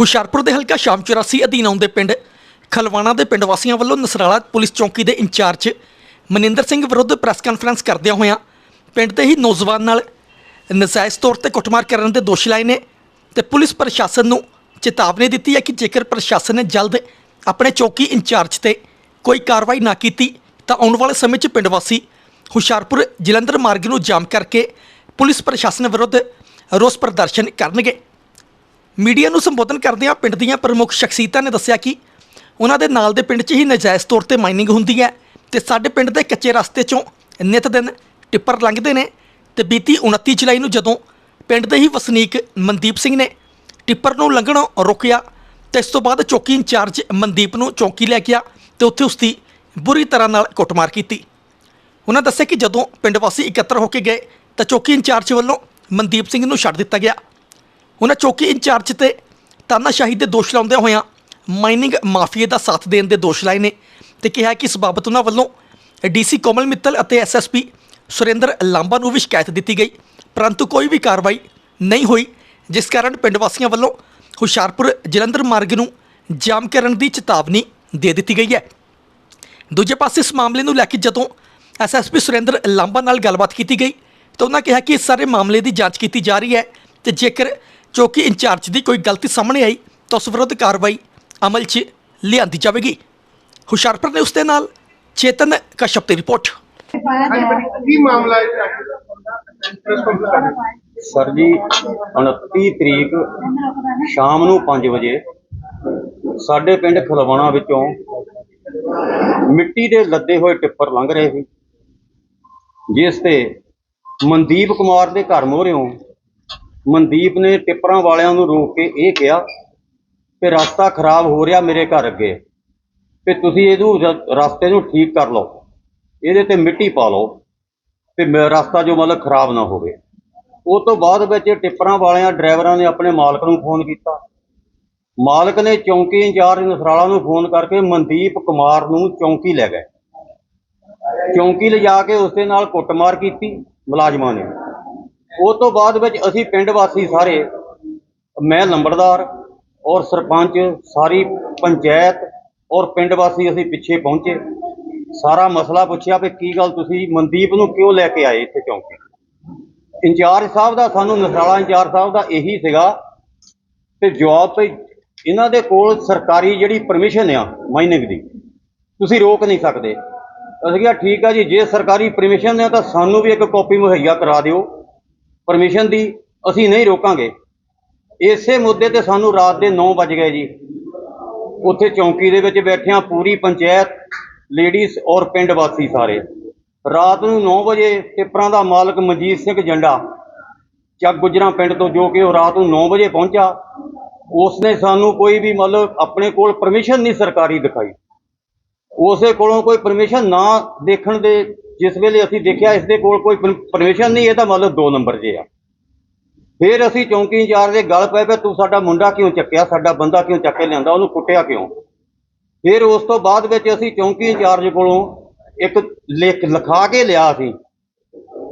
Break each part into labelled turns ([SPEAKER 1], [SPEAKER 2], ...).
[SPEAKER 1] ਹੁਸ਼ਿਆਰਪੁਰ ਦੇ ਹਲਕਾ ਸ਼ਾਮ 84 ਅਧੀਨ ਆਉਂਦੇ ਪਿੰਡ ਖਲਵਾਣਾ ਦੇ ਪਿੰਡ ਵਾਸੀਆਂ ਵੱਲੋਂ ਨਸਰਾਲਾ ਪੁਲਿਸ ਚੌਕੀ ਦੇ ਇੰਚਾਰਜ ਮਨਿੰਦਰ ਸਿੰਘ ਵਿਰੁੱਧ ਪ੍ਰੈਸ ਕਾਨਫਰੰਸ ਕਰਦਿਆਂ ਹੋਇਆਂ ਪਿੰਡ ਦੇ ਹੀ ਨੌਜਵਾਨ ਨਾਲ ਨਜਾਇਜ਼ ਤੌਰ ਤੇ ਕੁੱਟਮਾਰ ਕਰਨ ਦੇ ਦੋਸ਼ ਲਾਏ ਨੇ ਤੇ ਪੁਲਿਸ ਪ੍ਰਸ਼ਾਸਨ ਨੂੰ ਚੇਤਾਵਨੀ ਦਿੱਤੀ ਹੈ ਕਿ ਜੇਕਰ ਪ੍ਰਸ਼ਾਸਨ ਨੇ ਜਲਦ ਆਪਣੇ ਚੌਕੀ ਇੰਚਾਰਜ ਤੇ ਕੋਈ ਕਾਰਵਾਈ ਨਾ ਕੀਤੀ ਤਾਂ ਆਉਣ ਵਾਲੇ ਸਮੇਂ 'ਚ ਪਿੰਡ ਵਾਸੀ ਹੁਸ਼ਿਆਰਪੁਰ ਜਲੰਧਰ ਮਾਰਗ ਨੂੰ ਜਾਮ ਕਰਕੇ ਪੁਲਿਸ ਪ੍ਰਸ਼ਾਸਨ ਵਿਰੁੱਧ ਰੋਸ ਪ੍ਰਦਰਸ਼ਨ ਕਰਨਗੇ। ਮੀਡੀਆ ਨੂੰ ਸੰਬੋਧਨ ਕਰਦਿਆਂ ਪਿੰਡ ਦੀਆਂ ਪ੍ਰਮੁੱਖ ਸ਼ਖਸੀਅਤਾਂ ਨੇ ਦੱਸਿਆ ਕਿ ਉਹਨਾਂ ਦੇ ਨਾਲ ਦੇ ਪਿੰਡ 'ਚ ਹੀ ਨਜਾਇਜ਼ ਤੌਰ ਤੇ ਮਾਈਨਿੰਗ ਹੁੰਦੀ ਹੈ ਤੇ ਸਾਡੇ ਪਿੰਡ ਦੇ ਕੱਚੇ ਰਸਤੇ 'ਚੋਂ ਨਿਤ ਦਿਨ ਟਿੱਪਰ ਲੰਘਦੇ ਨੇ ਤੇ ਬੀਤੀ 29 ਜੁਲਾਈ ਨੂੰ ਜਦੋਂ ਪਿੰਡ ਦੇ ਹੀ ਵਸਨੀਕ ਮਨਦੀਪ ਸਿੰਘ ਨੇ ਟਿੱਪਰ ਨੂੰ ਲੰਘਣੋਂ ਰੋਕਿਆ ਤੇ ਇਸ ਤੋਂ ਬਾਅਦ ਚੌਕੀ ਇੰਚਾਰਜ ਮਨਦੀਪ ਨੂੰ ਚੌਕੀ ਲੈ ਗਿਆ ਤੇ ਉੱਥੇ ਉਸ ਦੀ ਬੁਰੀ ਤਰ੍ਹਾਂ ਨਾਲ ਕੁੱਟਮਾਰ ਕੀਤੀ। ਉਹਨਾਂ ਦੱਸਿਆ ਕਿ ਜਦੋਂ ਪਿੰਡ ਵਾਸੀ ਇਕੱਤਰ ਹੋ ਕੇ ਗਏ ਤਾਂ ਚੌਕੀ ਇੰਚਾਰਜ ਵੱਲੋਂ ਮਨਦੀਪ ਸਿੰਘ ਨੂੰ ਛੱਡ ਦਿੱਤਾ ਗਿਆ। ਉਹਨਾਂ ਚੌਕੀ ਇੰਚਾਰਜ ਤੇ ਤਾਨਾਸ਼ਾਹੀ ਦੇ ਦੋਸ਼ ਲਾਉਂਦਿਆਂ ਹੋਇਆਂ ਮਾਈਨਿੰਗ ਮਾਫੀਏ ਦਾ ਸਾਥ ਦੇਣ ਦੇ ਦੋਸ਼ ਲਾਏ ਨੇ ਤੇ ਕਿਹਾ ਕਿ ਇਸ ਬਾਬਤ ਉਹਨਾਂ ਵੱਲੋਂ ਡੀਸੀ ਕੋਮਲ ਮਿੱਤਲ ਅਤੇ ਐਸਐਸਪੀ ਸੁਰਿੰਦਰ ਲਾਂਬਾ ਨੂੰ ਵੀ ਸ਼ਿਕਾਇਤ ਦਿੱਤੀ ਗਈ, ਪਰੰਤੂ ਕੋਈ ਵੀ ਕਾਰਵਾਈ ਨਹੀਂ ਹੋਈ, ਜਿਸ ਕਾਰਨ ਪਿੰਡ ਵਾਸੀਆਂ ਵੱਲੋਂ ਹੁਸ਼ਿਆਰਪੁਰ ਜਲੰਧਰ ਮਾਰਗ ਨੂੰ ਜਾਮ ਕਰਨ ਦੀ ਚੇਤਾਵਨੀ ਦੇ ਦਿੱਤੀ ਗਈ ਹੈ। ਦੂਜੇ ਪਾਸੇ ਇਸ ਮਾਮਲੇ ਨੂੰ ਲੈ ਕੇ ਜਦੋਂ ਐਸਐਸਪੀ ਸੁਰਿੰਦਰ ਲਾਂਬਾ ਨਾਲ ਗੱਲਬਾਤ ਕੀਤੀ ਗਈ, ਤਾਂ ਉਹਨਾਂ ਕਿਹਾ ਕਿ ਇਸ ਸਾਰੇ ਮਾਮਲੇ ਦੀ ਜਾਂਚ ਕੀਤੀ ਜਾ ਰਹੀ ਹੈ ਤੇ ਜੇਕਰ ਚੌਕੀ ਇੰਚਾਰਜ ਦੀ ਕੋਈ ਗਲਤੀ ਸਾਹਮਣੇ ਆਈ ਤਾਂ ਉਸ ਵਿਰੁੱਧ ਕਾਰਵਾਈ ਅਮਲ 'ਚ ਲਿਆਂਦੀ ਜਾਵੇਗੀ। ਹੁਸ਼ਿਆਰਪੁਰ ਨੇ ਉਸ ਦੇ ਨਾਲ ਚੇਤਨ ਕਸ਼ਪ ਦੀ ਰਿਪੋਰਟ।
[SPEAKER 2] ਕੀ ਮਾਮਲਾ ਹੋ?
[SPEAKER 3] ਸਰ ਜੀ 29 ਤਰੀਕ ਸ਼ਾਮ ਨੂੰ 5 ਵਜੇ ਸਾਡੇ ਪਿੰਡ ਖਲਵਾਣਾ ਵਿੱਚੋਂ ਮਿੱਟੀ ਦੇ ਲੱਦੇ ਹੋਏ ਟਿੱਪਰ ਲੰਘ ਰਹੇ ਸੀ ਜਿਸ ਤੇ ਮਨਦੀਪ ਕੁਮਾਰ ਦੇ ਘਰ ਮੋਹਰਿਓਂ ਮਨਦੀਪ ਨੇ ਟਿੱਪਰਾਂ ਵਾਲਿਆਂ ਨੂੰ ਰੋਕ ਕੇ ਇਹ ਕਿਹਾ ਕਿ ਰਸਤਾ ਖਰਾਬ ਹੋ ਰਿਹਾ ਮੇਰੇ ਘਰ ਅੱਗੇ, ਤੇ ਤੁਸੀਂ ਇਹਨੂੰ ਰਸਤੇ ਨੂੰ ਠੀਕ ਕਰ ਲਓ। ਇਹਦੇ ਤੇ ਮਿੱਟੀ ਪਾ ਲਓ ਤੇ ਮ- ਰਸਤਾ ਜੋ ਮਤਲਬ ਖਰਾਬ ਨਾ ਹੋਵੇ। ਉਹ ਤੋਂ ਬਾਅਦ ਵਿੱਚ ਟਿੱਪਰਾਂ ਵਾਲਿਆਂ, ਡਰਾਈਵਰਾਂ ਨੇ ਆਪਣੇ ਮਾਲਕ ਨੂੰ ਫੋਨ ਕੀਤਾ। ਮਾਲਕ ਨੇ ਚੌਂਕੀ ਇੰਚਾਰਜ ਨਸਰਾਲਾ ਨੂੰ ਫੋਨ ਕਰਕੇ ਮਨਦੀਪ ਕੁਮਾਰ ਨੂੰ ਚੌਂਕੀ ਲੈ ਗਏ। ਚੌਂਕੀ ਲਿਜਾ ਕੇ ਉਸ ਦੇ ਨਾਲ ਕੁੱਟਮਾਰ ਕੀਤੀ ਮੁਲਾਜ਼ਮਾਂ ਨੇ। ਉਹ ਤੋਂ ਬਾਅਦ ਵਿੱਚ ਅਸੀਂ ਪਿੰਡ ਵਾਸੀ ਸਾਰੇ ਮੈਂ ਲੰਬੜਦਾਰ ਔਰ ਸਰਪੰਚ, ਸਾਰੀ ਪੰਚਾਇਤ ਔਰ ਪਿੰਡ ਵਾਸੀ ਅਸੀਂ ਪਿੱਛੇ ਪਹੁੰਚੇ। ਸਾਰਾ ਮਸਲਾ ਪੁੱਛਿਆ ਵੀ ਕੀ ਗੱਲ ਤੁਸੀਂ ਮਨਦੀਪ ਨੂੰ ਕਿਉਂ ਲੈ ਕੇ ਆਏ ਇੱਥੇ ਚੌਂਕੀ? ਇੰਚਾਰਜ ਸਾਹਿਬ ਦਾ, ਸਾਨੂੰ ਨਸਰਾਲਾ ਇੰਚਾਰਜ ਸਾਹਿਬ ਦਾ ਇਹੀ ਸੀਗਾ ਤੇ ਜਵਾਬ ਤੇ ਇਹਨਾਂ ਦੇ ਕੋਲ ਸਰਕਾਰੀ ਜਿਹੜੀ ਪਰਮਿਸ਼ਨ ਆ ਮਾਈਨਿੰਗ ਦੀ, ਤੁਸੀਂ ਰੋਕ ਨਹੀਂ ਸਕਦੇ। ਅਸੀਂ ਕਿਹਾ, ਠੀਕ ਆ ਜੀ, ਜੇ ਸਰਕਾਰੀ ਪਰਮਿਸ਼ਨ ਹੈ ਤਾਂ ਸਾਨੂੰ ਵੀ ਇੱਕ ਕਾਪੀ ਮੁਹੱਈਆ ਕਰਾ ਦਿਓ। ਪਰਮਿਸ਼ਨ ਦੀ ਅਸੀਂ ਨਹੀਂ ਰੋਕਾਂਗੇ। ਇਸੇ ਮੁੱਦੇ ਤੇ ਸਾਨੂੰ ਰਾਤ ਦੇ 9 ਵਜ ਗਏ ਜੀ। ਉੱਥੇ ਚੌਂਕੀ ਦੇ ਵਿੱਚ ਬੈਠਿਆਂ ਪੂਰੀ ਪੰਚਾਇਤ, ਲੇਡੀਜ਼ ਔਰ ਪਿੰਡ ਵਾਸੀ ਸਾਰੇ। ਰਾਤ ਨੂੰ 9 ਵਜੇ ਟਿੱਪਰਾਂ ਦਾ ਮਾਲਕ ਮਨਜੀਤ ਸਿੰਘ ਜੰਡਾ, ਚੱਕ ਗੁਜਰਾਂ ਪਿੰਡ ਤੋਂ ਜੋ ਕਿ ਉਹ ਰਾਤ ਨੂੰ 9 ਵਜੇ ਪਹੁੰਚਾ, ਉਸਨੇ ਸਾਨੂੰ ਕੋਈ ਵੀ ਮਤਲਬ ਆਪਣੇ ਕੋਲ ਪਰਮਿਸ਼ਨ ਨਹੀਂ ਸਰਕਾਰੀ ਦਿਖਾਈ। ਉਸੇ ਕੋਲੋਂ ਕੋਈ ਪਰਮਿਸ਼ਨ ਨਾ ਦੇਖਣ ਦੇ ਜਿਸ ਵੇਲੇ ਅਸੀਂ ਦੇਖਿਆ ਇਸ ਦੇ ਕੋਲ ਕੋਈ ਪਰਮਿਸ਼ਨ ਨਹੀਂ ਇਹਦਾ ਮਤਲਬ 2 ਨੰਬਰ ਜੇ ਆ। ਫਿਰ ਅਸੀਂ ਚੌਂਕੀ ਇੰਚਾਰਜ ਦੇ ਗੱਲ ਪਏ ਪਏ, ਤੂੰ ਸਾਡਾ ਮੁੰਡਾ ਕਿਉਂ ਚੱਕਿਆ, ਸਾਡਾ ਬੰਦਾ ਕਿਉਂ ਚੱਕ ਕੇ ਲਿਆਂਦਾ, ਉਹਨੂੰ ਕੁੱਟਿਆ ਕਿਉਂ? ਫਿਰ ਉਸ ਤੋਂ ਬਾਅਦ ਵਿੱਚ ਅਸੀਂ ਚੌਂਕੀ ਇੰਚਾਰਜ ਕੋਲੋਂ ਇੱਕ ਲਿਖ ਲਿਖਾ ਕੇ ਲਿਆ ਸੀ।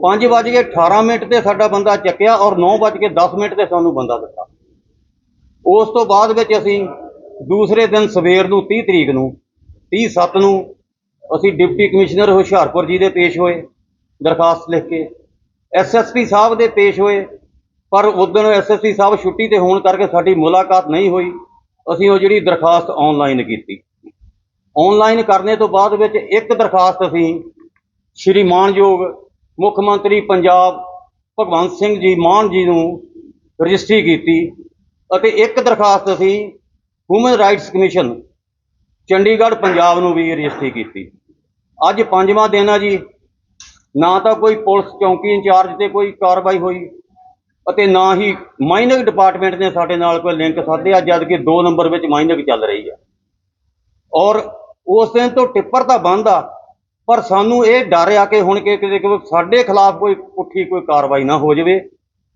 [SPEAKER 3] 5 ਵਜੇ 18 ਮਿੰਟ ਤੇ ਸਾਡਾ ਬੰਦਾ ਚੱਕਿਆ ਔਰ 9 ਵਜੇ 10 ਮਿੰਟ ਤੇ ਸਾਨੂੰ ਬੰਦਾ ਦਿੱਤਾ। ਉਸ ਤੋਂ ਬਾਅਦ ਵਿੱਚ ਅਸੀਂ ਦੂਸਰੇ ਦਿਨ ਸਵੇਰ ਨੂੰ 30 ਤਰੀਕ ਨੂੰ 30 ਸੱਤ ਨੂੰ ਅਸੀਂ ਡਿਪਟੀ ਕਮਿਸ਼ਨਰ ਹੁਸ਼ਿਆਰਪੁਰ ਜੀ ਦੇ ਪੇਸ਼ ਹੋਏ, ਦਰਖਾਸਤ ਲਿਖ ਕੇ। ਐਸਐਸਪੀ ਸਾਹਿਬ ਦੇ ਪੇਸ਼ ਹੋਏ, ਪਰ ਉਦੋਂ ਐਸਐਸਪੀ ਸਾਹਿਬ ਛੁੱਟੀ ਤੇ ਹੋਣ ਕਰਕੇ ਸਾਡੀ ਮੁਲਾਕਾਤ ਨਹੀਂ ਹੋਈ। ਅਸੀਂ ਉਹ ਜਿਹੜੀ ਦਰਖਾਸਤ ਆਨਲਾਈਨ ਕੀਤੀ। ਆਨਲਾਈਨ ਕਰਨੇ ਤੋਂ ਬਾਅਦ ਵਿੱਚ ਇੱਕ ਦਰਖਾਸਤ ਅਸੀਂ ਸ਼੍ਰੀ ਮਾਨਯੋਗ ਮੁੱਖ ਮੰਤਰੀ ਪੰਜਾਬ ਭਗਵੰਤ ਸਿੰਘ ਜੀ ਮਾਨ ਜੀ ਨੂੰ ਰਜਿਸਟਰੀ ਕੀਤੀ ਅਤੇ ਇੱਕ ਦਰਖਾਸਤ ਅਸੀਂ human rights commission Chandigarh, Punjab ਨੂੰ ਵੀ ਰਜਿਸਟਰੀ ਕੀਤੀ। ਅੱਜ ਪੰਜਵਾਂ ਦਿਨ ਆ ਜੀ। ਨਾ ਤਾਂ ਕੋਈ ਪੁਲਿਸ ਚੌਂਕੀ ਇੰਚਾਰਜ ਤੇ ਕੋਈ ਕਾਰਵਾਈ ਹੋਈ ਅਤੇ ਨਾ ਹੀ ਮਾਈਨਿੰਗ ਡਿਪਾਰਟਮੈਂਟ ਨੇ ਸਾਡੇ ਨਾਲ ਕੋਈ ਲਿੰਕ ਸਾਧਿਆ, ਜਦ ਕਿ 2 ਨੰਬਰ ਵਿੱਚ ਮਾਈਨਿੰਗ ਚੱਲ ਰਹੀ ਹੈ ਔਰ ਉਸ ਦਿਨ ਤੋਂ ਟਿੱਪਰ ਤਾਂ ਬੰਦ ਆ, ਪਰ ਸਾਨੂੰ ਇਹ ਡਰ ਆ ਕਿ ਹੁਣ ਕਿ ਕਿਤੇ ਸਾਡੇ ਖਿਲਾਫ ਕੋਈ ਪੁੱਠੀ ਕੋਈ ਕਾਰਵਾਈ ਨਾ ਹੋ ਜਾਵੇ,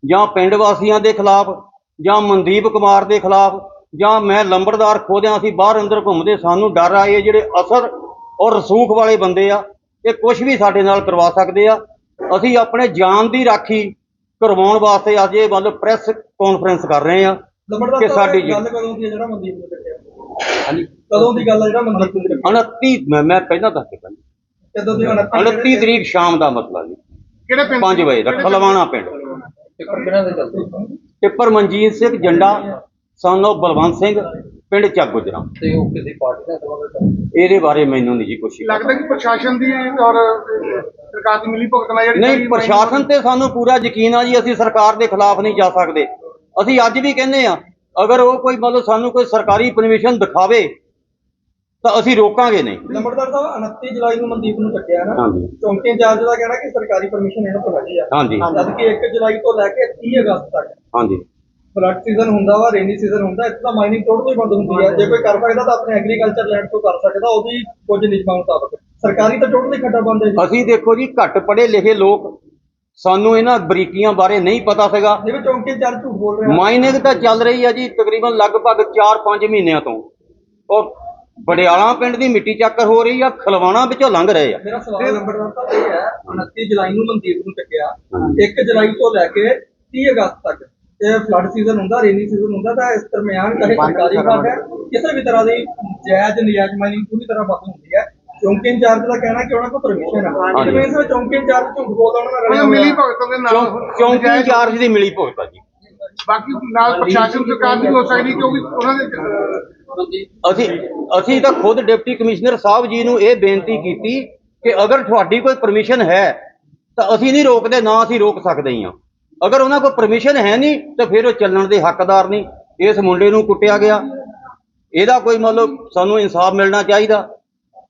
[SPEAKER 3] ਜਾਂ ਪਿੰਡ ਵਾਸੀਆਂ ਦੇ ਖਿਲਾਫ, ਜਾਂ ਮਨਦੀਪ ਕੁਮਾਰ ਦੇ ਖਿਲਾਫ, ਜਾਂ ਮੈਂ ਲੰਬੜਦਾਰ ਖੋਦਿਆਂ ਸੀ ਬਾਹਰ ਅੰਦਰ ਘੁੰਮਦੇ, ਸਾਨੂੰ ਡਰ ਆ, ਇਹ ਜਿਹੜੇ ਅਸਰ ਔਰ ਰਸੂਖ ਵਾਲੇ ਬੰਦੇ ਆ ਇਹ ਕੁਝ ਵੀ ਸਾਡੇ ਨਾਲ ਕਰਵਾ ਸਕਦੇ ਆ। ਅਸੀਂ ਆਪਣੇ ਜਾਨ ਦੀ ਰਾਖੀ ਕਰਵਾਉਣ ਵਾਸਤੇ ਅੱਜ ਇਹ ਮਤਲਬ ਪ੍ਰੈਸ ਕਾਨਫਰੰਸ ਕਰ ਰਹੇ ਆ ਕਿ ਸਾਡੀ
[SPEAKER 4] ਗੱਲ ਕਦੋਂ ਦੀ ਹੈ ਜਿਹੜਾ ਮਨਦੀਪ ਨੂੰ ਕੱਟਿਆ
[SPEAKER 3] ਹਾਂਜੀ।
[SPEAKER 4] ਕਦੋਂ ਦੀ ਗੱਲ ਹੈ ਜਿਹੜਾ ਮਨਦੀਪ ਨੂੰ ਕੱਟਿਆ
[SPEAKER 3] 29 ਮੈਂ- ਪਹਿਲਾਂ ਦੱਸ ਜੀ।
[SPEAKER 4] ਕਦੋਂ ਦੀ 29
[SPEAKER 3] 29 ਤਰੀਕ ਸ਼ਾਮ ਦਾ ਮਸਲਾ ਜੀ।
[SPEAKER 2] ਕਿਹੜੇ ਪਿੰਡ
[SPEAKER 3] 5 ਵਜੇ ਦਾ? ਖਲਵਾਣਾ ਪਿੰਡ
[SPEAKER 4] ਕਿਹਨਾਂ ਦੇ ਚੱਲਦੇ
[SPEAKER 3] ਟਿੱਪਰ ਮਨਜੀਤ ਸਿੰਘ ਜੰਡਾ ਸਾਨੂੰ ਬਲਵੰਤ ਸਿੰਘ ਪਿੰਡ ਚੱਕ ਗੁਜਰਾ।
[SPEAKER 4] ਤੇ ਉਹ ਕਿਸੇ ਪਾਰਟੀ ਨਾਲ ਸੰਬੰਧਿਤ
[SPEAKER 3] ਇਹਦੇ ਬਾਰੇ ਮੈਨੂੰ ਨਹੀਂ ਜੀ ਕੁਛ
[SPEAKER 2] ਲੱਗਦਾ ਕਿ ਪ੍ਰਸ਼ਾਸਨ ਦੀ ਔਰ ਸਰਕਾਰ ਦੀ ਮਿਲੀ ਭੁਗਤ ਨਾਲ ਜਿਹੜੀ
[SPEAKER 3] ਨਹੀਂ ਪ੍ਰਸ਼ਾਸਨ ਤੇ ਸਾਨੂੰ ਪੂਰਾ ਯਕੀਨ ਆ ਜੀ ਅਸੀਂ ਸਰਕਾਰ ਦੇ ਖਿਲਾਫ ਨਹੀਂ ਜਾ ਸਕਦੇ। ਅਸੀਂ ਅੱਜ ਵੀ ਕਹਿੰਦੇ ਆ ਅਗਰ ਉਹ ਕੋਈ ਮਤਲਬ ਸਾਨੂੰ ਕੋਈ ਸਰਕਾਰੀ ਪਰਮਿਸ਼ਨ ਦਿਖਾਵੇ ਤਾਂ ਅਸੀਂ ਰੋਕਾਂਗੇ ਨਹੀਂ।
[SPEAKER 4] ਲੰਬੜਦਾਰ ਸਾਹਿਬ 29 ਜੁਲਾਈ ਨੂੰ ਮਨਦੀਪ ਨੂੰ ਕੱਟਿਆ ਨਾ। ਚੌਂਕੀ ਇੰਚਾਰਜ ਦਾ ਕਹਿਣਾ ਕਿ ਸਰਕਾਰੀ ਪਰਮਿਸ਼ਨ ਇਹਨਾਂ ਤੋਂ ਲੱਗੀ ਆ।
[SPEAKER 3] ਹਾਂਜੀ।
[SPEAKER 4] ਜਦ ਕਿ 1 ਜੁਲਾਈ ਤੋਂ ਲੈ ਕੇ 30 ਅਗਸਤ ਤੱਕ।
[SPEAKER 3] ਹਾਂਜੀ।
[SPEAKER 4] ਫਲੱਡ ਸੀਜ਼ਨ ਹੁੰਦਾ ਵਾ ਰੇਨੀ ਸੀਜ਼ਨ ਹੁੰਦਾ ਇੱਥੇ ਤਾਂ ਮਾਈਨਿੰਗ ਟੋਟਲੀ ਬੰਦ ਹੁੰਦੀ ਹੈ ਜੇ ਕੋਈ ਕਰ ਸਕਦਾ ਤਾਂ ਆਪਣੇ ਐਗਰੀਕਲਚਰ ਲੈਂਡ ਤੋਂ ਕਰ ਸਕਦਾ ਉਹ ਵੀ ਕੁਝ ਨਿਯਮਾਂ ਮੁਤਾਬਕ। ਸਰਕਾਰੀ ਤਾਂ ਟੋਟਲੀ ਖੱਡਾ ਬੰਦ ਹੈ ਜੀ
[SPEAKER 3] ਅਸੀਂ ਦੇਖੋ ਜੀ ਘੱਟ ਪੜ੍ਹੇ ਲਿਖੇ ਲੋਕ ਸਾਨੂੰ ਇਹਨਾਂ ਬਰੀਕੀਆਂ ਬਾਰੇ ਨਹੀਂ ਪਤਾ ਸੀਗਾ।
[SPEAKER 4] ਜਿਵੇਂ ਚੌਂਕੀ ਇੰਚਾਰਜ ਝੂਠ ਬੋਲ ਰਿਹਾ।
[SPEAKER 3] ਮਾਈਨਿੰਗ ਤਾਂ ਚੱਲ ਰਹੀ ਆ ਜੀ ਤਕਰੀਬਨ ਲਗਭਗ 4-5 ਮਹੀਨਿਆਂ ਤੋਂ। ਔਰ ਬੜਿਆਲਾ ਪਿੰਡ ਦੀ ਮਿੱਟੀ ਚੱਕਰ ਹੋ ਰਹੀ ਆ ਖਲਵਾਣਾ ਵਿੱਚੋਂ ਲੰਘ ਰਹੇ ਆ।
[SPEAKER 4] ਮੇਰਾ ਸਵਾਲ ਨੰਬਰ ਤਾਂ ਇਹ ਹੈ 29 ਜੁਲਾਈ ਨੂੰ ਮਨਦੀਪ ਨੂੰ ਕੱਟਿਆ 1 ਜੁਲਾਈ ਤੋਂ ਲੈ ਕੇ 30 ਅਗਸਤ ਤੱਕ ਇਹ ਫਲੱਡ ਸੀਜ਼ਨ ਹੁੰਦਾ ਰੇਨੀ ਸੀਜ਼ਨ ਹੁੰਦਾ ਤਾਂ ਇਸ ਦਰਮਿਆਨ ਚਾਹੇ ਸਰਕਾਰੀ ਫਲੱਡ ਹੈ ਕਿਸੇ ਵੀ ਤਰ੍ਹਾਂ ਦੀ ਜਾਇਜ਼ ਨਜਾਇਜ਼ ਮਾਈਨਿੰਗ ਪੂਰੀ ਤਰ੍ਹਾਂ ਬੰਦ ਹੁੰਦੀ ਹੈ। ਚੌਂਕੀ ਇੰਚਾਰਜ ਦਾ ਕਹਿਣਾ ਕਿ ਉਹਨਾਂ ਕੋਲ ਪਰਮਿਸ਼ਨ ਹੈ। ਜਿਵੇਂ ਇਸ ਵਿੱਚ ਚੌਂਕੀ ਇੰਚਾਰਜ ਝੂਠ ਬੋਲਦਾ ਉਹਨਾਂ ਨਾਲ ਰਲਿਆ
[SPEAKER 2] ਮਿਲੀ ਭੁਗਤ ਦੇ ਨਾਲ।
[SPEAKER 3] ਚੌਂਕੀ ਇੰਚਾਰਜ ਦੀ ਮਿਲੀ ਭੁਗਤ ਜੀ।
[SPEAKER 2] ਬਾਕੀ ਨਾਲ ਪ੍ਰਸ਼ਾਸਨ ਸਰਕਾਰ ਦੀ ਹੋ ਸਕਦੀ ਕਿਉਂਕਿ ਉਹਨਾਂ ਦੇ
[SPEAKER 3] ਅਸੀਂ ਅਸੀਂ ਤਾਂ ਖੁਦ ਡਿਪਟੀ ਕਮਿਸ਼ਨਰ ਸਾਹਿਬ ਜੀ ਨੂੰ ਇਹ ਬੇਨਤੀ ਕੀਤੀ ਕਿ ਅਗਰ ਤੁਹਾਡੀ ਕੋਈ ਪਰਮਿਸ਼ਨ ਹੈ ਤਾਂ ਅਸੀਂ ਨਹੀਂ ਰੋਕਦੇ ਨਾ ਅਸੀਂ ਰੋਕ ਸਕਦੇ ਹਾਂ। ਅਗਰ ਉਹਨਾਂ ਕੋਲ ਪਰਮਿਸ਼ਨ ਹੈ ਨਹੀਂ ਤਾਂ ਫਿਰ ਉਹ ਚੱਲਣ ਦੇ ਹੱਕਦਾਰ ਨਹੀਂ। ਇਸ ਮੁੰਡੇ ਨੂੰ ਕੁੱਟਿਆ ਗਿਆ। ਇਹਦਾ ਕੋਈ ਮਤਲਬ ਸਾਨੂੰ ਇਨਸਾਫ ਮਿਲਣਾ ਚਾਹੀਦਾ।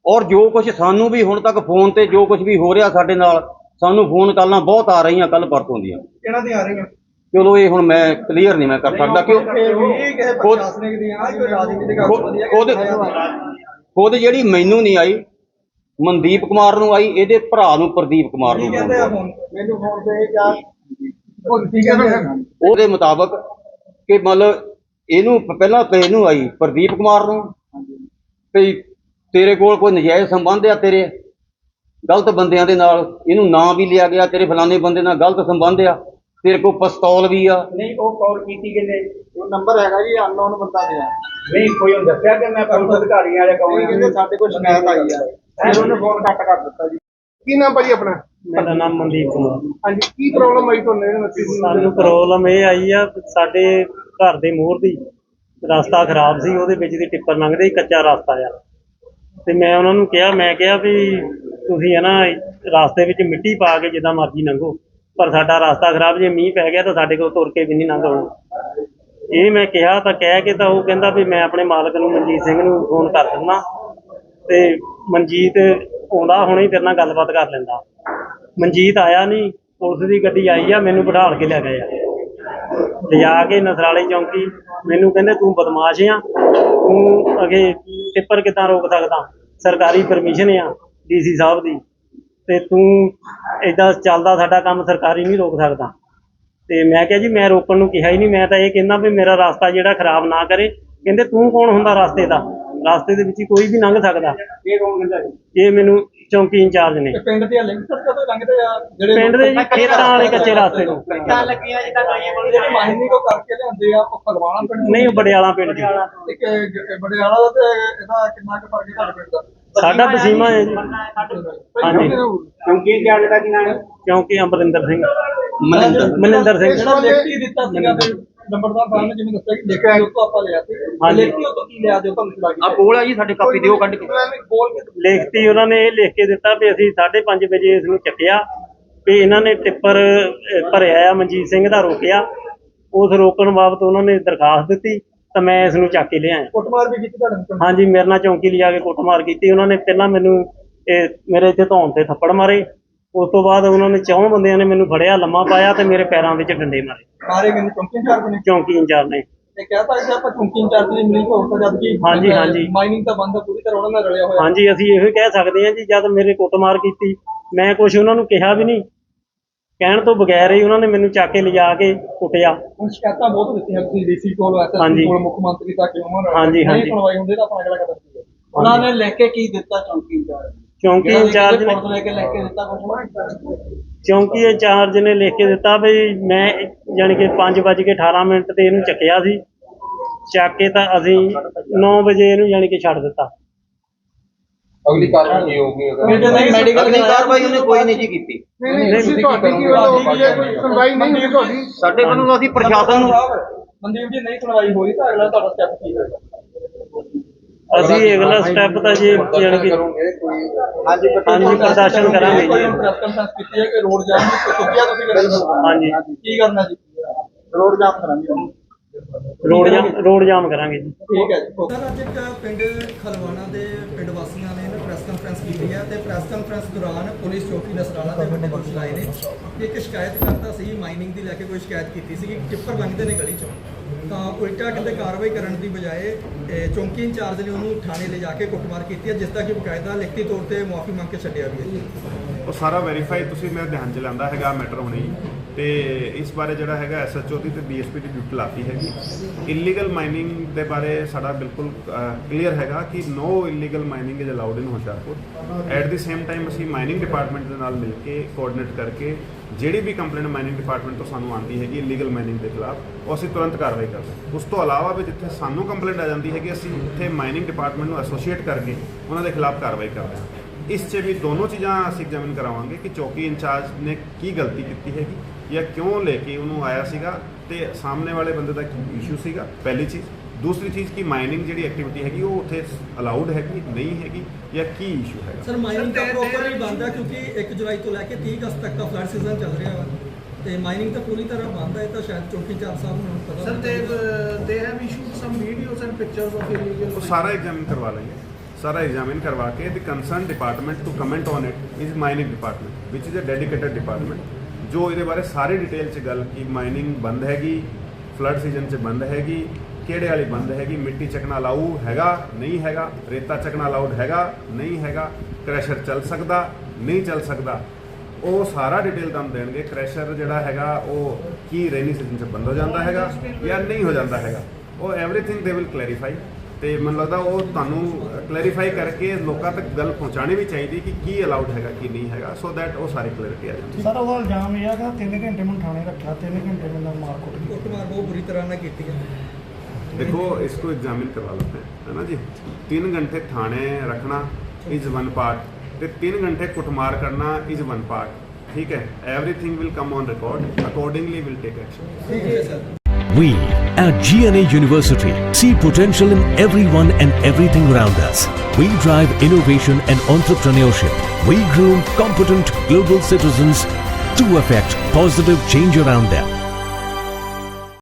[SPEAKER 3] ਔਰ ਜੋ ਕੁਝ ਸਾਨੂੰ ਵੀ ਹੁਣ ਤੱਕ ਫੋਨ ਤੇ ਜੋ ਕੁਝ ਵੀ ਹੋ ਰਿਹਾ ਸਾਡੇ ਨਾਲ ਸਾਨੂੰ ਫੋਨ ਕਾਲਾਂ ਬਹੁਤ ਆ ਰਹੀਆਂ ਕੱਲ ਪਰਸੋਂ ਦੀਆਂ।
[SPEAKER 4] ਇਹਨਾਂ ਦੀ ਆ ਰਹੀਆਂ?
[SPEAKER 3] ਚਲੋ ਇਹ ਹੁਣ ਮੈਂ ਕਲੀਅਰ ਨਹੀਂ ਮੈਂ ਕਰ ਸਕਦਾ
[SPEAKER 4] ਕਿਸੇ
[SPEAKER 3] ਖੁਦ- ਜਿਹੜੀ ਮੈਨੂੰ ਨਹੀਂ ਆਈ ਮਨਦੀਪ ਕੁਮਾਰ ਨੂੰ ਆਈ ਇਹਦੇ ਭਰਾ ਨੂੰ ਪ੍ਰਦੀਪ ਕੁਮਾਰ
[SPEAKER 4] ਕੀ
[SPEAKER 3] ਨੂੰ
[SPEAKER 4] ਮੈਨੂੰ ਫੋਨ ਤੇ ਜਾਂ ਕੀ
[SPEAKER 3] ਉਹਦੇ ਮੁਤਾਬਕ ਕਿ ਮਤਲਬ ਇਹਨੂੰ ਪਹਿਲਾਂ ਤੇ ਇਹਨੂੰ ਆਈ ਪ੍ਰਦੀਪ ਕੁਮਾਰ ਨੂੰ ਵੀ ਤੇਰੇ ਕੋਲ ਕੋਈ ਨਜਾਇਜ਼ ਸੰਬੰਧ ਆ ਤੇਰੇ। ਗਲਤ ਬੰਦਿਆਂ ਦੇ ਨਾਲ ਇਹਨੂੰ ਨਾਂ ਵੀ ਲਿਆ ਗਿਆ ਤੇਰੇ ਫਲਾਣੇ ਬੰਦੇ ਨਾਲ ਗਲਤ ਸੰਬੰਧ ਆ ਤੇਰੇ ਕੋਲ ਪਿਸਤੌਲ ਵੀ ਆ।
[SPEAKER 4] ਨਹੀਂ ਉਹ ਕਾਲ ਕੀਤੀ ਕਿਨੇ ਉਹ ਨੰਬਰ ਹੈਗਾ ਜੀ ਅਨਨੋਨ ਬੰਦਾ ਦੇ ਨਹੀਂ ਕੋਈ ਉਹਨੂੰ ਦੱਸਿਆ ਕਿ ਮੈਂ ਪੁਲਿਸ ਅਧਿਕਾਰੀਆਂ ਵਾਲੇ ਕੋਲ ਕਹਿੰਦੇ ਸਾਡੇ ਕੋਲ ਸ਼ਿਕਾਇਤ ਆਈ ਆ। ਫਿਰ ਉਹਨੇ ਫੋਨ ਕੱਟ ਕਰ ਦਿੱਤਾ ਜੀ।
[SPEAKER 2] ਕੀ ਨਾਮ ਭਾਜੀ ਆਪਣਾ?
[SPEAKER 5] ਮੇਰਾ ਨਾਮ ਮਨਦੀਪ ਕੁਮਾਰ।
[SPEAKER 2] ਹਾਂਜੀ ਕੀ ਪ੍ਰੋਬਲਮ ਆਈ ਤੁਹਾਨੂੰ ਇਹਨਾਂ ਨੱਤੀ
[SPEAKER 5] ਸਾਨੂੰ ਪ੍ਰੋਬਲਮ ਇਹ ਆਈ ਆ ਸਾਡੇ ਘਰ ਦੇ ਮੋਹਰ ਦੀ ਰਸਤਾ ਖਰਾਬ ਸੀ ਉਹਦੇ ਵਿੱਚ ਦੀ ਟਿੱਪਰ ਲੰਘਦੇ ਹੀ ਕੱਚਾ ਰਸਤਾ ਆ। ਤੇ ਮੈਂ ਉਹਨਾਂ ਨੂੰ ਕਿਹਾ ਮੈਂ ਕਿਹਾ ਵੀ ਤੁਸੀਂ ਹੈ ਨਾ ਰਸਤੇ ਵਿੱਚ ਮਿੱਟੀ ਪਾ ਕੇ ਜਿੱਦਾਂ ਮਰਜ਼ੀ ਲੰਘੋ ਪਰ ਸਾਡਾ ਰਸਤਾ ਖਰਾਬ ਜੇ ਮੀਂਹ ਪੈ ਗਿਆ ਤਾਂ ਸਾਡੇ ਕੋਲ ਤੁਰ ਕੇ ਵੀ ਨਹੀਂ ਲੰਘ ਆਉਣਾ। ਇਹ ਮੈਂ ਕਿਹਾ ਤਾਂ ਕਹਿ ਕੇ ਤਾਂ ਉਹ ਕਹਿੰਦਾ ਵੀ ਮੈਂ ਆਪਣੇ ਮਾਲਕ ਨੂੰ ਮਨਜੀਤ ਸਿੰਘ ਨੂੰ ਫੋਨ ਕਰ ਦਿੰਦਾ ਤੇ ਮਨਜੀਤ ਆਉਂਦਾ ਹੁਣੇ ਹੀ ਤੇਰੇ ਨਾਲ ਗੱਲਬਾਤ ਕਰ ਲੈਂਦਾ। ਮਨਜੀਤ ਆਇਆ ਨਹੀਂ ਪੁਲਿਸ ਦੀ ਗੱਡੀ ਆਈ ਆ ਮੈਨੂੰ ਬਿਠਾਲ ਕੇ ਲੈ ਗਏ ਆ। ਲਿਜਾ ਕੇ ਨਸਰਾਲੇ ਚੌਂਕੀ ਮੈਨੂੰ ਕਹਿੰਦੇ ਤੂੰ ਬਦਮਾਸ਼ ਆ ਤੂੰ ਅਗੇ ਟਿੱਪਰ ਕਿੱਦਾਂ ਰੋਕ ਸਕਦਾ? ਸਰਕਾਰੀ ਪਰਮਿਸ਼ਨ ਆ ਡੀਸੀ ਸਾਹਿਬ ਦੀ ਤੇ ਤੂੰ ਏਦਾਂ ਚੱਲਦਾ ਸਾਡਾ ਕੰਮ ਸਰਕਾਰੀ ਨਹੀਂ ਰੋਕ ਸਕਦਾ। ਤੇ ਮੈਂ ਕਿਹਾ ਜੀ ਮੈਂ ਰੋਕਣ ਨੂੰ ਕਿਹਾ ਹੀ ਨਹੀਂ ਮੈਂ ਤਾਂ ਇਹ ਕਹਿੰਦਾ ਵੀ ਮੇਰਾ ਰਸਤਾ ਜਿਹੜਾ ਖਰਾਬ ਨਾ ਕਰੇ। ਕਹਿੰਦੇ ਤੂੰ ਕੌਣ ਹੁੰਦਾ ਰਸਤੇ ਦਾ? ਰਸਤੇ ਦੇ ਵਿੱਚ ਕੋਈ ਵੀ ਲੰਘ ਸਕਦਾ।
[SPEAKER 4] ਇਹ ਕੌਣ ਕਹਿੰਦਾ
[SPEAKER 5] ਇਹ ਮੈਨੂੰ ਚੌਂਕੀ ਇੰਚਾਰਜ ਨੇ?
[SPEAKER 4] ਤੇ ਪਿੰਡ ਦੀਆਂ ਲਿੰਕ ਸੜਕਾਂ ਤੋਂ ਲੰਘਦੇ ਆ ਜਿਹੜੇ
[SPEAKER 5] ਪਿੰਡ ਦੇ ਜੀ ਖੇਤਾਂ ਵਾਲੇ ਕੱਚੇ ਰਸਤੇ ਨੂੰ
[SPEAKER 4] ਲੱਗੀਆਂ ਜਿੱਦਾਂ ਗਾਈਆਂ ਕੋਲ ਜਿਹੜੇ ਮਾਈਨਿੰਗ ਉਹ ਕਰਕੇ ਲਿਆਉਂਦੇ ਆ ਉਹ ਫਗਵਾਣਾ ਪਿੰਡ
[SPEAKER 5] ਨਹੀਂ ਉਹ ਬੜਿਆਲਾ ਪਿੰਡ ਦੀ।
[SPEAKER 4] ਇੱਕ ਗ- ਬੜੇ ਵਾਲਾ ਦਾ ਤੇ ਇਹਦਾ ਕਿੰਨਾ ਕੁ ਫ਼ਰਕ ਹੈ ਤੁਹਾਡੇ ਪਿੰਡ ਦਾ?
[SPEAKER 5] ਸਾਡਾ ਪਸੀਮਾ ਹੈ ਜੀ। ਹਾਂਜੀ।
[SPEAKER 4] ਕਿਉਂਕਿ ਕੀ ਲੱਗਦਾ ਕਿ ਨਾ
[SPEAKER 5] ਕਿਉਂਕਿ ਅਮਰਿੰਦਰ ਸਿੰਘ।
[SPEAKER 3] ਮਨਿੰਦਰ।
[SPEAKER 5] ਮਨਿੰਦਰ ਸਿੰਘ।
[SPEAKER 4] ਜਿਹੜਾ ਲਿਖਤੀ ਦਿੱਤਾ ਸੀਗਾ ਫਿਰ ਨੰਬਰਦਾਰ ਸਾਹਿਬ ਨੇ ਜਿਵੇਂ ਦੱਸਿਆ ਕਿ ਲਿਖਤੀ ਉਹ ਤੋਂ ਆਪਾਂ ਲਿਆ ਸੀ
[SPEAKER 5] ਹਾਂਜੀ।
[SPEAKER 4] ਲਿਖਤੀ ਉਹ ਤੋਂ ਕੀ ਲਿਆ ਜੋ ਤੁਹਾਨੂੰ ਲੱਗੀ
[SPEAKER 3] ਆ ਕੋਲ ਆ ਜੀ ਸਾਡੇ ਕਾਪੀ ਦਿਓ ਕੱਢ ਕੇ।
[SPEAKER 4] ਬੋਲ ਕੇ
[SPEAKER 5] ਲਿਖਤੀ ਉਹਨਾਂ ਨੇ ਇਹ ਲਿਖ ਕੇ ਦਿੱਤਾ ਵੀ ਅਸੀਂ 5:30 ਵਜੇ ਇਸ ਨੂੰ ਚੱਕਿਆ ਵੀ ਇਹਨਾਂ ਨੇ ਟਿੱਪਰ ਅਹ, ਭਰਿਆ ਆ ਮਨਜੀਤ ਸਿੰਘ ਦਾ ਰੋਕਿਆ। ਉਸ ਰੋਕਣ ਬਾਬਤ ਉਹਨਾਂ ਨੇ ਦਰਖਾਸਤ ਦਿੱਤੀ ਤਾਂ ਮੈਂ ਇਸ ਨੂੰ ਚੱਕ ਕੇ ਲਿਆਇਆ।
[SPEAKER 4] ਕੁੱਟਮਾਰ ਵੀ ਕੀਤੀ ਤੁਹਾਡੇ ਨਾਲ?
[SPEAKER 5] ਹਾਂਜੀ ਮੇਰੇ ਨਾਲ ਚੌਂਕੀ ਲਿਜਾ ਕੇ ਕੁੱਟਮਾਰ ਕੀਤੀ। ਉਹਨਾਂ ਨੇ ਪਹਿਲਾਂ ਮੈਨੂੰ ਇਹ ਮੇਰੇ ਇੱਥੇ ਧੌਣ ਤੇ ਥੱਪੜ ਮਾਰੇ। ਉਸ ਤੋਂ ਬਾਅਦ ਉਹਨਾਂ ਨੇ ਚੌਂ ਬੰਦਿਆਂ ਨੇ ਮੈਨੂੰ ਫੜਿਆ ਲੰਮਾ ਪਾਇਆ ਤੇ ਮੇਰੇ ਪੈਰਾਂ ਵਿੱਚ ਡੰਡੇ ਮਾਰੇ।
[SPEAKER 4] ਮਾਰੇ ਗਏ ਨੇ ਚੌਂਕੀ ਇੰਚਾਰਜ ਨੇ?
[SPEAKER 5] ਚੌਂਕੀ ਇੰਚਾਰਜ ਨੇ।
[SPEAKER 4] ਤੇ ਕਹਤਾ ਕਿ ਆਪਾਂ ਚੌਂਕੀ ਇੰਚਾਰਜ ਦੀ ਮਿਲੀ ਭੁਗਤ ਜਦ ਕਿ
[SPEAKER 5] ਹਾਂਜੀ, ਹਾਂਜੀ।
[SPEAKER 4] ਮਾਈਨਿੰਗ ਤਾਂ ਬੰਦ ਆ ਪੂਰੀ ਤਰ੍ਹਾਂ ਉਹਨਾਂ ਨਾਲ ਰਲਿਆ ਹੋਇਆ।
[SPEAKER 5] ਹਾਂਜੀ ਅਸੀਂ ਇਹੋ ਹੀ ਕਹਿ ਸਕਦੇ ਹਾਂ ਜੀ ਜਦ ਮੇਰੇ ਕੁੱਟਮਾਰ ਕੀਤੀ ਮੈਂ ਕੁਝ ਉਹਨਾਂ ਨੂੰ ਕਿਹਾ ਵੀ ਨਹੀਂ। ਕਹਿਣ ਤੋਂ ਬਗੈਰ ਹੀ ਉਹਨਾਂ ਨੇ ਮੈਨੂੰ ਚੱਕ ਕੇ ਲਿਜਾ ਕੇ ਕੁੱਟਿਆ।
[SPEAKER 4] ਹੁਣ ਸ਼ਿਕਾਇਤਾਂ ਬਹੁਤ ਦਿੱਤੀਆਂ ਤੁਸੀਂ ਡੀਸੀ ਕੋਲ
[SPEAKER 5] ਹਾਂਜੀ।
[SPEAKER 4] ਐਸਐਸਪੀ ਕੋਲ ਮੁੱਖ ਮੰਤਰੀ ਤੱਕ ਉਹਨਾਂ ਨਾਲ।
[SPEAKER 5] ਹਾਂਜੀ, ਹਾਂਜੀ।
[SPEAKER 4] ਸੁਣਵਾਈ ਹੁੰਦੀ ਤਾਂ ਆਪਣਾ ਅਗਲਾ ਕਦਮ ਕੀ ਹੈ
[SPEAKER 6] ਉਹਨਾਂ ਨੇ ਲਿਖ ਕੇ ਕੀ ਦਿੱਤਾ ਚੌਂਕੀ ਇੰਚਾਰਜ?
[SPEAKER 5] ਚੌਂਕੀ ਇੰਚਾਰਜ ਨੇ
[SPEAKER 6] ਲੈ ਕੇ ਲਿਖ ਕੇ ਦਿੱਤਾ ਕੁਝ
[SPEAKER 5] ਚੌਂਕੀ ਇੰਚਾਰਜ ਨੇ ਲਿਖ ਕੇ ਦਿੱਤਾ ਵੀ ਮੈਂ ਯਾਨੀ ਕਿ 5:18 ਮਿੰਟ ਤੇ ਇਹਨੂੰ ਚੱਕਿਆ ਸੀ। ਚੱਕ ਕੇ ਤਾਂ ਅਸੀਂ 9 ਵਜੇ ਇਹਨੂੰ ਯਾਨੀ ਕਿ ਛੱਡ ਦਿੱਤਾ।
[SPEAKER 2] ਅਗਲੀ ਕਾਰਵਾਈ ਕੀ ਹੋਊਗੀ?
[SPEAKER 4] ਦਾ ਮੈਡੀਕਲ
[SPEAKER 3] ਅਗਲੀ ਕਾਰਵਾਈ ਉਹਨੇ ਕੋਈ ਨਹੀਂ ਜੀ ਕੀਤੀ।
[SPEAKER 2] ਨਹੀਂ ਨਹੀਂ ਤੁਸੀਂ ਤੁਹਾਡੀ ਕੀ ਵੱਲੋਂ ਹੋਈ ਹੈ? ਕੋਈ ਸੁਣਵਾਈ ਨਹੀਂ ਹੋਈ ਤੁਹਾਡੀ।
[SPEAKER 3] ਸਾਡੇ ਵੱਲੋਂ ਅਸੀਂ ਪ੍ਰਸ਼ਾਸਨ ਨੂੰ
[SPEAKER 4] ਮਨਦੀਪ ਜੀ ਨਹੀਂ ਸੁਣਵਾਈ ਹੋਈ ਤਾਂ ਅਗਲਾ ਤੁਹਾਡਾ ਸਟੈਪ ਕੀ ਹੋਏਗਾ
[SPEAKER 5] ਅਸੀਂ ਅਗਲਾ ਸਟੈਪ ਤਾਂ ਜੀ ਯਾਨੀ ਕਿ
[SPEAKER 2] ਹਾਂਜੀ
[SPEAKER 5] ਹਾਂਜੀ ਪ੍ਰਦਰਸ਼ਨ ਕਰਾਂਗੇ ਜੀ।
[SPEAKER 4] ਪ੍ਰੈਸ ਕਾਨਫਰੰਸ ਕੀਤੀ ਹੈ ਕਿ ਰੋਡ ਜਾਮ ਚੁੱਕਿਆ ਤੁਸੀਂ ਕਰਨਾ
[SPEAKER 5] ਹਾਂਜੀ।
[SPEAKER 4] ਕੀ ਕਰਨਾ ਜੀ?
[SPEAKER 2] ਰੋਡ ਜਾਮ ਕਰਾਂਗੇ।
[SPEAKER 5] ਰੋਡ ਜਾਮ ਰੋਡ ਜਾਮ ਕਰਾਂਗੇ ਜੀ।
[SPEAKER 4] ਠੀਕ ਹੈ ਜੀ। ਓਕੇ।
[SPEAKER 7] ਸਰ ਅੱਜ ਇੱਕ ਪਿੰਡ ਖਲਵਾਣਾ ਦੇ ਪਿੰਡ ਵਾਸੀਆਂ ਨੇ ਨਾ ਪ੍ਰੈਸ ਕਾਨਫਰੰਸ ਕੀਤੀ ਹੈ ਤੇ ਪ੍ਰੈਸ ਕਾਨਫਰੰਸ ਦੌਰਾਨ ਪੁਲਿਸ ਚੌਕੀ ਨਸਰਾਲਾ ਦੇ ਵੱਡੇ ਦੋਸ਼ ਲਾਏ ਨੇ। ਕਿ ਇੱਕ ਸ਼ਿਕਾਇਤ ਕਰਤਾ ਸੀ ਮਾਈਨਿੰਗ ਦੀ ਲੈ ਕੇ ਕੋਈ ਸ਼ਿਕਾਇਤ ਕੀਤੀ ਸੀ ਕਿ ਟਿੱਪਰ ਲੰਘਦੇ ਨੇ ਗਲੀ ਚੋਂ। ਤਾਂ ਉਲਟਾ ਕਿਤੇ ਕਾਰਵਾਈ ਕਰਨ ਦੀ ਬਜਾਏ ਚੌਂਕੀ ਇੰਚਾਰਜ ਨੇ ਉਹਨੂੰ ਥਾਣੇ ਲੈ ਜਾ ਕੇ ਕੁੱਟਮਾਰ ਕੀਤੀ ਹੈ, ਜਿਸ ਦਾ ਕਿ ਬਕਾਇਦਾ ਲਿਖਤੀ ਤੌਰ ਤੇ ਮੁਆਫੀ ਮੰਗ ਕੇ ਛੱਡਿਆ ਵੀ ਹੈ
[SPEAKER 8] ਉਹ ਸਾਰਾ ਵੈਰੀਫਾਈ ਤੁਸੀਂ ਮੇਰੇ ਧਿਆਨ ਚ ਲਿਆਂਦਾ ਹੈਗਾ ਮੈਟਰ ਹੁਣੇ। ਹੀ ਤੇ ਇਸ ਬਾਰੇ ਜਿਹੜਾ ਹੈਗਾ ਐਸਐਚਓ ਦੀ ਤੇ ਡੀਐਸਪੀ ਦੀ ਡਿਊਟੀ ਲਾਤੀ ਹੈਗੀ। ਇਲੀਗਲ ਮਾਈਨਿੰਗ ਦੇ ਬਾਰੇ ਸਾਡਾ ਬਿਲਕੁਲ ਕਲੀਅਰ ਹੈਗਾ ਕਿ no illegal mining is allowed in Hoshiarpur. At the same time ਅਸੀਂ ਮਾਈਨਿੰਗ ਡਿਪਾਰਟਮੈਂਟ ਦੇ ਨਾਲ ਮਿਲ ਕੇ ਕੋਆਰਡੀਨੇਟ ਕਰਕੇ ਜਿਹੜੀ ਵੀ ਕੰਪਲੇਂਟ ਮਾਈਨਿੰਗ ਡਿਪਾਰਟਮੈਂਟ ਤੋਂ ਸਾਨੂੰ ਆਉਂਦੀ ਹੈਗੀ ਇਲੀਗਲ ਮਾਈਨਿੰਗ ਦੇ ਖਿਲਾਫ, ਉਹ ਅਸੀਂ ਤੁਰੰਤ ਕਾਰਵਾਈ ਕਰਦੇ ਹਾਂ। ਉਸ ਤੋਂ ਇਲਾਵਾ ਵੀ ਜਿੱਥੇ ਸਾਨੂੰ ਕੰਪਲੇਂਟ ਆ ਜਾਂਦੀ ਹੈ ਕਿ ਅਸੀਂ ਉੱਥੇ ਮਾਈਨਿੰਗ ਡਿਪਾਰਟਮੈਂਟ ਨੂੰ ਐਸੋਸੀਏਟ ਕਰਕੇ ਉਹਨਾਂ ਦੇ ਖਿਲਾਫ ਕਾਰਵਾਈ ਕਰਦੇ ਹਾਂ। ਇਸ 'ਚ ਵੀ ਦੋਨੋਂ ਚੀਜ਼ਾਂ ਅਸੀਂ ਐਗਜ਼ਾਮਿਨ ਕਰਾਵਾਂਗੇ ਕਿ ਚੌਕੀ ਇੰਚਾਰਜ ਨੇ ਕੀ ਗਲਤੀ ਕੀਤੀ ਹੈਗੀ ਜਾਂ ਕਿਉਂ ਲੈ ਕੇ ਉਹਨੂੰ ਆਇਆ ਸੀਗਾ ਤੇ ਸਾਹਮਣੇ ਵਾਲੇ ਬੰਦੇ ਦਾ ਕੀ ਇਸ਼ੂ ਸੀਗਾ, ਪਹਿਲੀ ਚੀਜ਼। ਦੂਸਰੀ ਚੀਜ਼ ਕਿ ਮਾਈਨਿੰਗ ਜਿਹੜੀ ਐਕਟੀਵਿਟੀ ਹੈਗੀ ਉਹ ਉੱਥੇ ਅਲਾਉਡ ਹੈਗੀ ਨਹੀਂ ਹੈਗੀ ਜਾਂ ਕੀ ਇਸ਼ੂ ਹੈਗਾ?
[SPEAKER 7] ਸਰ ਮਾਈਨਿੰਗ ਤਾਂ ਪ੍ਰੋਪਰਲੀ ਬੰਦ ਹੈ ਕਿਉਂਕਿ 1 ਜੁਲਾਈ ਤੋਂ ਲੈ ਕੇ 30 ਅਗਸਤ ਤੱਕ ਦਾ ਫਲੱਡ ਸੀਜ਼ਨ ਚੱਲ ਰਿਹਾ ਵਾ। ਤੇ ਮਾਈਨਿੰਗ ਤਾਂ ਪੂਰੀ ਤਰ੍ਹਾਂ ਬੰਦ ਹੈ ਤਾਂ ਸ਼ਾਇਦ ਚੌਕੀ ਚਾਰ ਸਾਹਿਬ ਨੂੰ ਪਤਾ
[SPEAKER 9] uh, they have issued some videos and pictures of illegal.
[SPEAKER 8] ਉਹ ਸਾਰਾ ਐਗਜ਼ਾਮਿਨ ਕਰਵਾ ਲਾਂਗੇ ਸਾਰਾ ਐਗਜ਼ਾਮਿਨ ਕਰਵਾ ਕੇ the concern department to comment on it is mining department which is uh dedicated department ਜੋ ਇਹਦੇ ਬਾਰੇ ਸਾਰੀ ਡਿਟੇਲ ਚ ਗੱਲ ਕੀ ਮਾਈਨਿੰਗ ਬੰਦ ਹੈਗੀ ਫਲੱਡ ਸੀਜ਼ਨ ਚ ਬੰਦ ਹੈਗੀ ਕਿਹੜੇ ਵਾਲੀ ਬੰਦ ਹੈਗੀ? ਮਿੱਟੀ ਚੱਕਣਾ ਅਲਾਊ ਹੈਗਾ? ਨਹੀਂ ਹੈਗਾ। ਰੇਤਾ ਚੱਕਣਾ ਅਲਾਊਡ ਹੈਗਾ? ਨਹੀਂ ਹੈਗਾ। ਕ੍ਰੈਸ਼ਰ ਚੱਲ ਸਕਦਾ? ਨਹੀਂ ਚੱਲ ਸਕਦਾ। ਉਹ ਸਾਰਾ ਡਿਟੇਲ ਤੁਹਾਨੂੰ ਦੇਣਗੇ। ਕ੍ਰੈਸ਼ਰ ਜਿਹੜਾ ਹੈਗਾ ਉਹ ਕੀ ਰੇਨੀ ਸੀਜ਼ਨ ਚ ਬੰਦ ਹੋ ਜਾਂਦਾ ਹੈਗਾ ਜਾਂ ਨਹੀਂ ਹੋ ਜਾਂਦਾ ਹੈਗਾ? ਉਹ ਐਵਰੀਥਿੰਗ ਦੇ ਵਿਲ ਕਲੈਰੀਫਾਈ ਤੇ ਮੈਨੂੰ ਲੱਗਦਾ ਉਹ ਤੁਹਾਨੂੰ ਕਲੈਰੀਫਾਈ ਕਰਕੇ ਲੋਕਾਂ ਤੱਕ ਗੱਲ ਪਹੁੰਚਾਣੀ ਵੀ ਚਾਹੀਦੀ ਕਿ ਕੀ ਅਲਾਉਡ ਹੈਗਾ ਕੀ ਨਹੀਂ ਹੈਗਾ। ਸੋ ਦੈਟ ਉਹ ਸਾਰੀ ਕਲੈਰਿਟੀ ਆ ਜਾਂਦੀ।
[SPEAKER 9] ਸਰ ਉਹਦਾ ਇਲਜ਼ਾਮ ਇਹ ਹੈਗਾ 3 ਘੰਟੇ ਮੈਨੂੰ ਥਾਣੇ ਰੱਖਿਆ 3 ਘੰਟੇ ਮੈਨੂੰ ਮਾਰ ਕੁੱਟ
[SPEAKER 7] ਕੁੱਟਮਾਰ ਬਹੁਤ ਬੁਰੀ ਤਰ੍ਹਾਂ ਨਾਲ ਕੀਤੀ ਹੈ
[SPEAKER 8] देखो इसको एग्जामिन करवा लेते हैं है ना जी तीन घंटे थाने रखना इज वन पार्ट तो तीन घंटे कुटमार करना इज वन पार्ट ठीक है everything will come on record accordingly will take action
[SPEAKER 10] We at GNA University see potential in everyone and everything around us. We drive innovation and entrepreneurship. We groom competent global citizens to affect positive change around them.